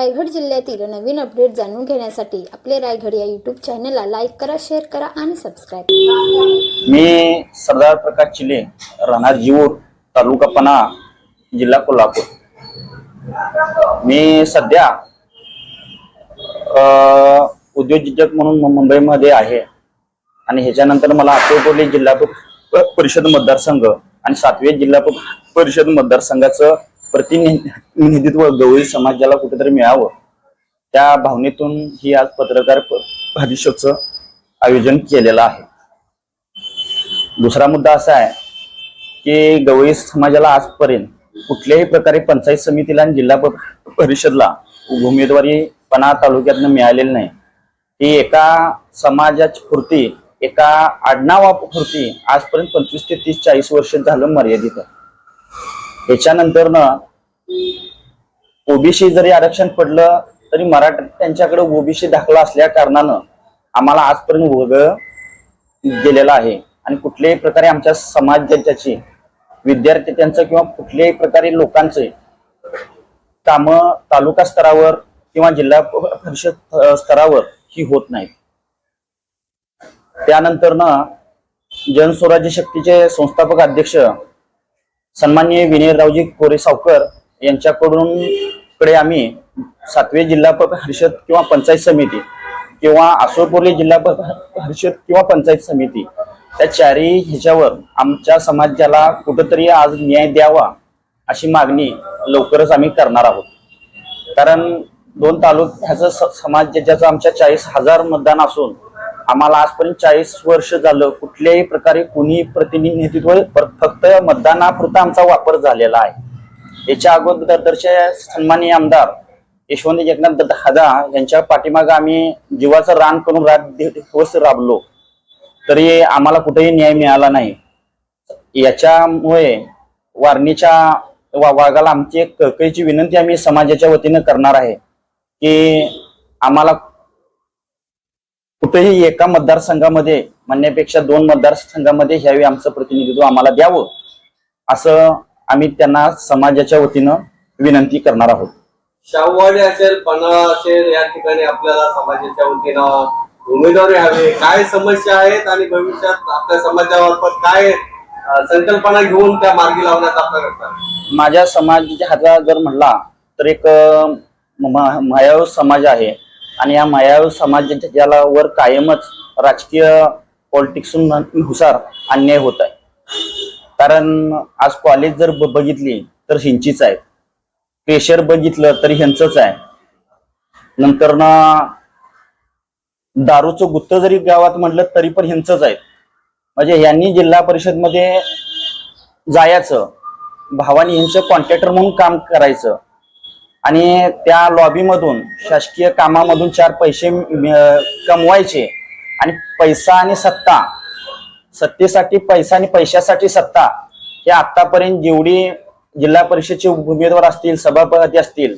रायगड जिल्ह्यातील नवीन अपडेट जाणून घेण्यासाठी आपले रायगड या युट्यूब चॅनलला लाईक करा शेअर करा आणि सबस्क्राईब मी सरदार प्रकाश चिले राहणार जीवूर तालुका पना जिल्हा कोल्हापूर. मी सध्या उद्योजक म्हणून मुंबईमध्ये आहे. आणि ह्याच्यानंतर मला अकोटोली जिल्हा परिषद मतदारसंघ आणि सातवे जिल्हा परिषद मतदारसंघाचं प्रतिनिधित्व गवळी समाजाला कुठेतरी मिळावं. त्या भावनेतून ही आज पत्रकार प- परिषदचं आयोजन केलेलं आहे. दुसरा मुद्दा असा आहे की गवळी समाजाला आजपर्यंत कुठल्याही प्रकारे पंचायत समितीला आणि जिल्हा परिषदला उमेदवारी पणा तालुक्यातनं मिळालेली नाही. ही एका समाजाची पुरती एका आडनावापुरती आजपर्यंत पंचवीस ते तीस चाळीस वर्ष झालं मर्यादित आहे. ना ओबीसी जरी आरक्षण पडलं तरी मराठा त्यांच्याकडे ओबीसी दाखला असल्या कारणानं आम्हाला आजपर्यंत वगळं गेलेला आहे. आणि कुठल्याही प्रकारे आमच्या समाजाची विद्यार्थी त्यांचं किंवा कुठल्याही प्रकारे लोकांचे काम तालुका स्तरावर किंवा जिल्हा परिषद स्तरावर ही होत नाहीत त्यानंतर ना जनस्वराज्य शक्तीचे संस्थापक अध्यक्ष सन्माननीय विनयरावजी कोरे सावकर यांच्याकडून कडे आम्ही सातवे जिल्हा परिषद किंवा पंचायत समिती किंवा आसोपोली जिल्हा परिषद किंवा पंचायत समिती त्या चारही ह्याच्यावर आमच्या समाजाला कुठंतरी आज न्याय द्यावा अशी मागणी लवकरच आम्ही करणार आहोत. कारण दोन तालुक्याचं स- समाज ज्याचं आमच्या चाळीस हजार मतदान असून आम्हाला आजपर्यंत चाळीस वर्ष झालं कुठल्याही प्रकारे कुणी प्रतिनिधित्व फक्त मतदानापुरता आमचा वापर झालेला आहे. याच्या अगोदरचे सन्माननीय आमदार यशवंत जगन्नाथ दादा यांच्या पाठीमागं आम्ही जीवाचं रान करून रात दिवस राबलो. तरी आम्हाला कुठेही न्याय मिळाला नाही. याच्यामुळे वारणीच्या वा- वाघाला आमची एक कळकळीची विनंती आम्ही समाजाच्या वतीनं करणार आहे की आम्हाला कुठेही एका मतदारसंघामध्ये म्हणण्यापेक्षा दोन मतदारसंघामध्ये ह्यावेळी आमचं प्रतिनिधित्व आम्हाला द्यावं असं आम्ही त्यांना समाजाच्या वतीनं विनंती करणार आहोत. शाहूवाडी असेल पन्हाळा असेल या ठिकाणी आपल्याला समाजाच्या वतीनं उमेदवारी हवी. काय समस्या आहेत आणि भविष्यात आपल्या समाजामार्फत काय संकल्पना घेऊन त्या मार्गी प्रयत्न आहे? माझ्या समाजाच्या हाता जर म्हणला तर एक मायाळू समाज आहे. आणि या मायाळू समाजाच्या ज्याला वर कायमच राजकीय पॉलिटिक्सनुसार अन्याय होत आहे. कारण आज कॉलेज जर बघितली तर हिंचीच आहे. प्रेशर बघितलं तरी ह्यांचंच आहे. नंतर ना दारूचं गुत्त जरी गावात म्हटलं तरी पण ह्यांचंच आहे. म्हणजे यांनी जिल्हा परिषदमध्ये जायचं. भावानी यांचं कॉन्ट्रॅक्टर म्हणून काम करायचं. आणि त्या लॉबीमधून शासकीय कामामधून चार पैसे कमवायचे. आणि पैसा आणि सत्ता सत्तेसाठी पैसा आणि पैशासाठी सत्ता हे आतापर्यंत जेवढी जिल्हा परिषदचे उमेदवार असतील सभापती असतील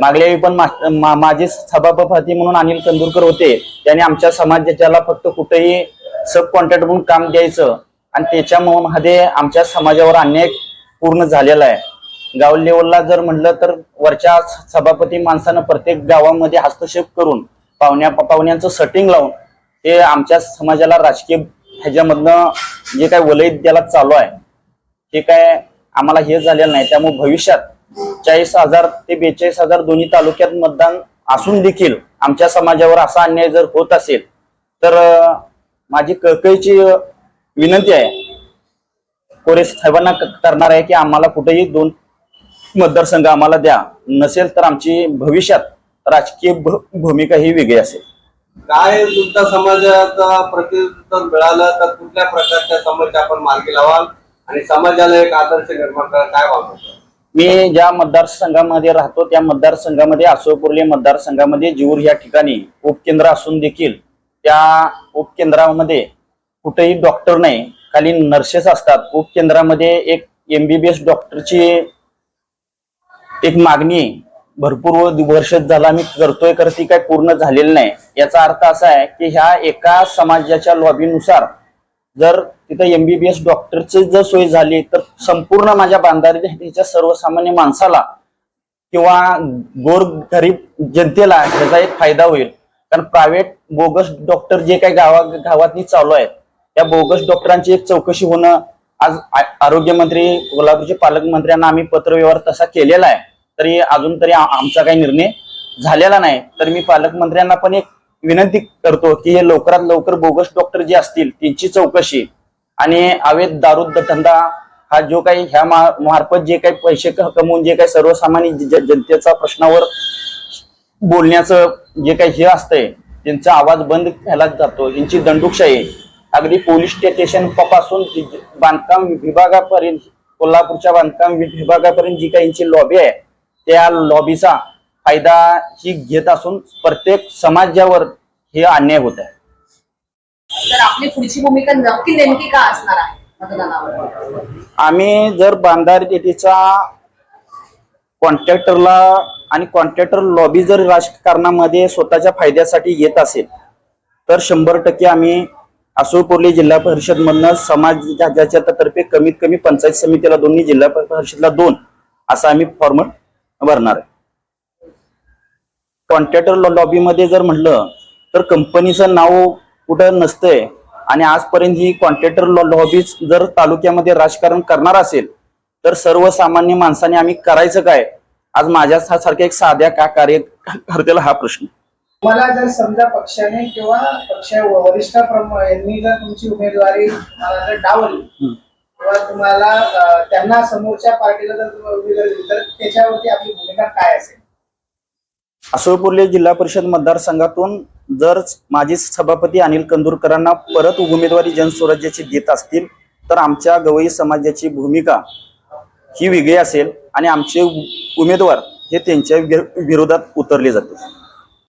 मागल्या वेळी पण मा- मा- माझे सभापती म्हणून अनिल कंदुरकर होते त्यांनी आमच्या समाजाच्याला फक्त कुठेही सब कॉन्ट्रॅक्ट म्हणून काम द्यायचं आणि त्याच्यामध्ये आमच्या समाजावर अन्याय पूर्ण झालेला आहे. गाव लेवलला जर म्हटलं तर वरच्या सभापती माणसानं प्रत्येक गावामध्ये हस्तक्षेप करून पाहुण्या पाहुण्यांचं सटिंग लावून ते आमच्या समाजाला राजकीय ह्याच्यामधनं जे काय वलय त्याला चालू आहे ते काय आम्हाला हे झालेलं नाही. त्यामुळे भविष्यात चाळीस हजार ते बेचाळीस हजार दोन्ही तालुक्यात मतदान असून देखील आमच्या समाजावर असा अन्याय जर होत असेल तर माझी कळकळीची विनंती आहे कोरे साहेबांना करणार आहे की आम्हाला कुठेही दोन मतदारसंघ आम्हाला द्या. नसेल तर आमची भविष्यात राजकीय भूमिका ही वेगळी असेल. काय तुमच्या समाजाचा प्रतिनिधित्व मिळालं तर कुठल्या प्रकारच्या समस्या आपण मार्गी लावाल? आणि समाजाला एक आदर्श निर्माण करा काय वाटतं मी ज्या मतदारसंघामध्ये राहतो त्या मतदारसंघामध्ये आसोपुर्ली मतदारसंघामध्ये जीवर या ठिकाणी उपकेंद्र असून देखील त्या उपकेंद्रामध्ये कुठेही डॉक्टर नाही. खाली नर्सेस असतात. उपकेंद्रामध्ये एक एमबीबीएस डॉक्टरची एक मागणी भरपूर वर्ष झाला मी करतोय कर ती काय पूर्ण झालेली नाही. याचा अर्थ असा आहे की ह्या एका समाजाच्या लॉबीनुसार जर तिथं एमबीबीएस डॉक्टरची जर सोय झाली तर संपूर्ण माझ्या बांधारीच्या सर्वसामान्य माणसाला किंवा गोर गरीब जनतेला ह्याचा एक फायदा होईल. कारण प्रायव्हेट बोगस डॉक्टर जे काही गावा गावातनी चालू आहेत त्या बोगस डॉक्टरांची एक चौकशी होणं आज आरोग्यमंत्री कोल्हापूरचे पालकमंत्र्यांना आम्ही पत्रव्यवहार तसा केलेला आहे. तरी अजून तरी आमचा काही निर्णय झालेला नाही. तर मी पालकमंत्र्यांना पण एक विनंती करतो की हे लवकरात लवकर बोगस डॉक्टर जे असतील त्यांची चौकशी आणि अवैध दारुद धंदा हा जो काही ह्या मार्फत जे काही पैसे कमवून जे काही सर्वसामान्य जनतेचा प्रश्नावर बोलण्याचं जे काही हे असतंय त्यांचा आवाज बंद केला जातो. यांची दंडुकशाही अगदी पोलीस स्टेशनपासून बांधकाम विभागापर्यंत कोल्हापूरच्या बांधकाम विभागापर्यंत जी काही यांची लॉबी आहे त्या लॉबीचा फायदा ही घेत असून प्रत्येक समाजावर हे अन्याय होत आहे. तर आपली पुढची भूमिका नक्की नेमकी का असणार आहे मतदानावर? आम्ही जर बांधारेटीचा कॉन्ट्रॅक्टरला आणि कॉन्ट्रॅक्टर लॉबी जर राजकारणामध्ये स्वतःच्या फायद्यासाठी येत असेल तर शंभर टक्के आम्ही आसुळपोर्ली जिल्हा परिषद मधनं समाजाच्या तर्फे कमीत कमी पंचायत समितीला दोन्ही जिल्हा परिषदला दोन असं आम्ही फॉर्म भरणार आहे. कॉन्ट्रॅक्टर लॉबीमध्ये जर म्हटलं तर कंपनीचं नाव कुठं नसतंय. आणि आजपर्यंत ही कॉन्ट्रॅक्टर लॉबी जर तालुक्यामध्ये राजकारण करणार असेल तर सर्वसामान्य माणसाने आम्ही करायचं काय? आज माझ्या सारख्या एक साध्या का कार्यकर्त्याला हा प्रश्न. मला जर समजा पक्षाने किंवा पक्ष वरिष्ठ यांनी जर तुमची उमेदवारी मला जर डावली. किंवा तुम्हाला त्यांना समोरच्या पार्टीला जर दिली तर त्याच्यावरती आपली भूमिका काय असेल? असोळपूर्ले जिल्हा परिषद मतदारसंघातून जर माजी सभापती अनिल कंदुरकरांना परत उमेदवारी जनस्वराज्याची देत असतील तर आमच्या गवई समाजाची भूमिका ही वेगळी असेल आणि आमचे उमेदवार हे त्यांच्या विरोधात उतरले जातील.